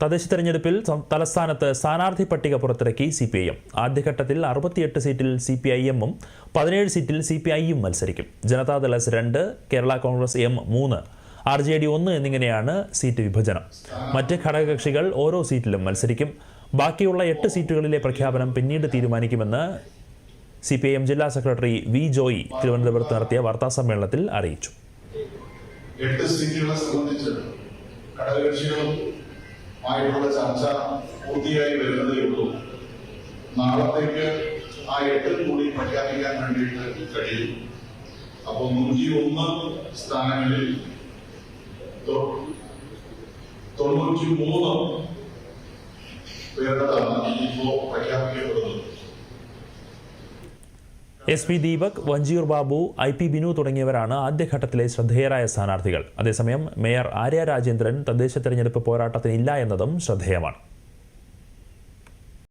തദ്ദേശ തെരഞ്ഞെടുപ്പിൽ തലസ്ഥാനത്ത് സ്ഥാനാർത്ഥി പട്ടിക പുറത്തിറക്കി സി പി ഐ എം. ആദ്യഘട്ടത്തിൽ അറുപത്തിയെട്ട് സീറ്റിൽ സി പി ഐ എമ്മും പതിനേഴ് സീറ്റിൽ സി പി ഐയും മത്സരിക്കും. ജനതാദൾ എസ് രണ്ട് കേരള കോൺഗ്രസ് എം മൂന്ന് ആർ ജെ ഡി ഒന്ന് എന്നിങ്ങനെയാണ് സീറ്റ് വിഭജനം. മറ്റ് ഘടകകക്ഷികൾ ഓരോ സീറ്റിലും മത്സരിക്കും. ബാക്കിയുള്ള എട്ട് സീറ്റുകളിലെ പ്രഖ്യാപനം പിന്നീട് തീരുമാനിക്കുമെന്ന് സി പി ഐ എം ജില്ലാ സെക്രട്ടറി വി ജോയി തിരുവനന്തപുരത്ത് നടത്തിയ വാർത്താ സമ്മേളനത്തിൽ അറിയിച്ചു. എട്ട് സീറ്റുകളെ സംബന്ധിച്ച് ഘടകകക്ഷികളും ആയിട്ടുള്ള ചർച്ച പൂർത്തിയായി വരുന്നതേ ഉള്ളൂ. നാളത്തേക്ക് ആ എട്ടിൽ കൂടി പ്രഖ്യാപിക്കാൻ വേണ്ടിയിട്ട് കഴിയും. അപ്പോൾ നൂറ്റി ഒന്ന് സ്ഥാനങ്ങളിൽ തൊണ്ണൂറ്റി മൂന്ന് പേരുടേതാണ് ഇപ്പോ പ്രഖ്യാപിക്കപ്പെടുന്നത് S P Deepak Vanchiyoor Babu I P Binu തുടങ്ങിയവരാണ് ആദ്യഘട്ടത്തിലെ ശ്രദ്ധേയരായ സ്ഥാനാർത്ഥികൾ. അതേസമയം മേയർ ആര്യ രാജേന്ദ്രൻ തദ്ദേശ തെരഞ്ഞെടുപ്പ് പോരാട്ടത്തിനില്ല എന്നതും ശ്രദ്ധേയമാണ്.